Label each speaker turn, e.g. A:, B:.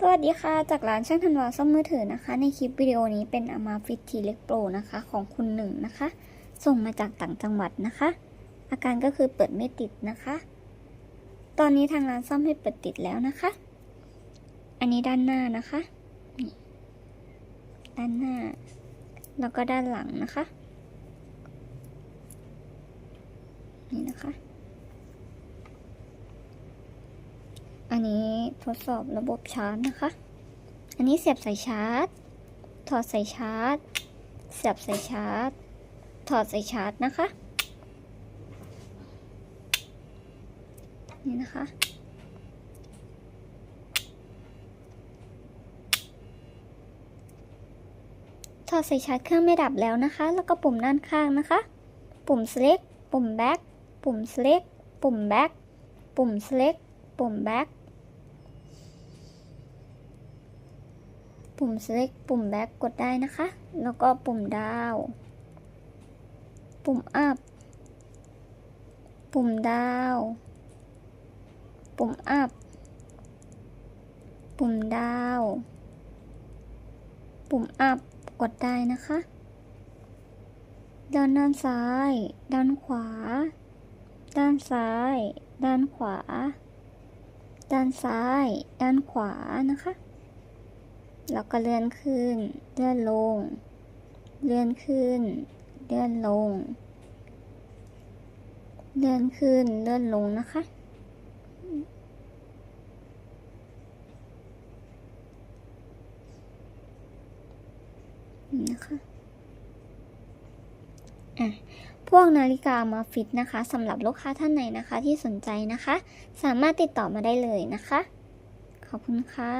A: สวัสดีค่ะ จากร้านช่างธันวาซ่อมมือถือนะคะ ในคลิปวิดีโอนี้เป็น Amazfit T Leg Pro นะคะ ของคุณหนึ่งนะคะ ส่งมาจากต่างจังหวัดนะคะ อาการก็คือเปิดไม่ติดนะคะ ตอนนี้ทางร้านซ่อมให้เปิดติดแล้วนะคะ อันนี้ด้านหน้านะคะนี่ด้านหน้า แล้วก็ด้านหลังนะคะ นี่นะคะ อันนี้ ทดสอบระบบชาร์จนะคะ อันนี้เสียบสายชาร์จ ถอดสายชาร์จ เสียบสายชาร์จ ถอดสายชาร์จนะคะ นี่นะคะ ถอดสายชาร์จเครื่องไม่ดับแล้วนะคะ แล้วก็ปุ่มด้านข้างนะคะ ปุ่ม select ปุ่ม back ปุ่ม select ปุ่ม back ปุ่ม select ปุ่ม back ปุ่ม select ปุ่ม back กดได้นะคะ แล้วก็ปุ่มดาวปุ่ม up ปุ่มดาวปุ่ม up ปุ่มดาวปุ่ม up กดได้นะคะ ด้านด้านซ้าย ด้านขวา ด้านซ้าย ด้านขวา ด้านซ้าย ด้านขวานะคะ แล้วก็เลื่อนขึ้น เลื่อนลง เลื่อนขึ้น เลื่อนลง เลื่อนขึ้น เลื่อนลงนะคะ นี่นะคะ อะพวกนาฬิกามาฟิตนะคะสำหรับลูกค้าท่านไหนนะคะที่สนใจนะคะ สามารถติดต่อมาได้เลยนะคะ ขอบคุณค่ะ